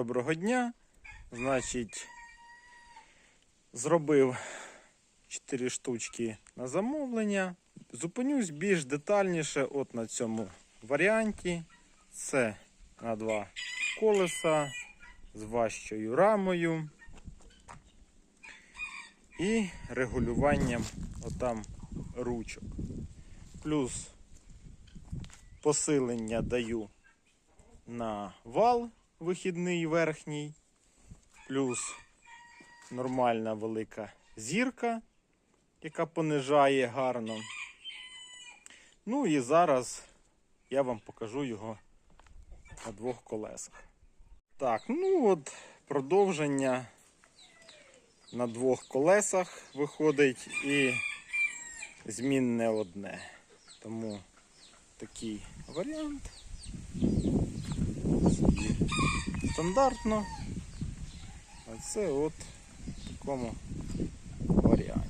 доброго дня. Значить, зробив 4 штучки на замовлення. Зупинюсь більш детальніше от на цьому варіанті. Це на два колеса з важчою рамою і регулюванням отам ручок. Плюс посилення даю на вал вихідний верхній, плюс нормальна велика зірка, яка понижає гарно. Ну і зараз я вам покажу його на двох колесах. Так, ну от продовження на двох колесах виходить і змінне одне. Тому такий варіант. Собі стандартно. А це от в такому варіанті.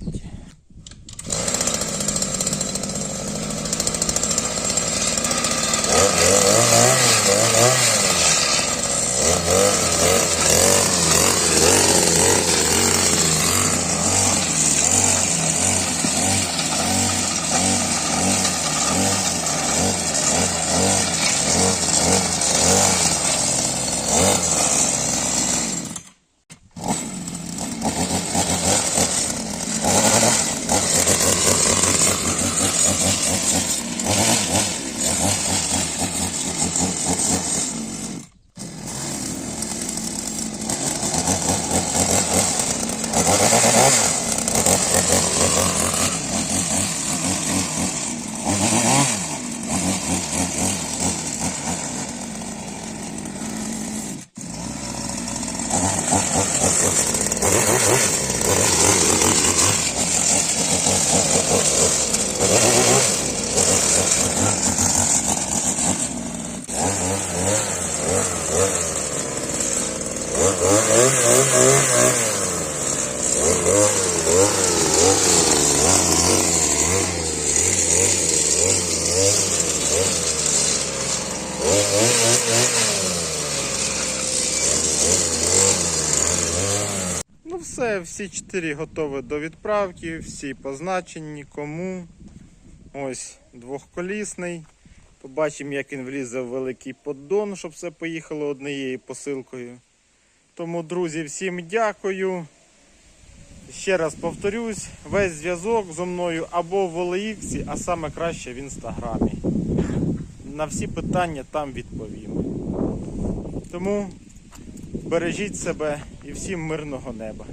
Ну все, всі чотири готові до відправки, всі позначені, кому. Ось двохколісний. Побачимо, як він влізе в великий поддон, щоб все поїхало однією посилкою. Тому, друзі, всім дякую. Ще раз повторюсь, весь зв'язок зі мною або в OLX, а саме краще в інстаграмі. На всі питання там відповім. Тому бережіть себе і всім мирного неба.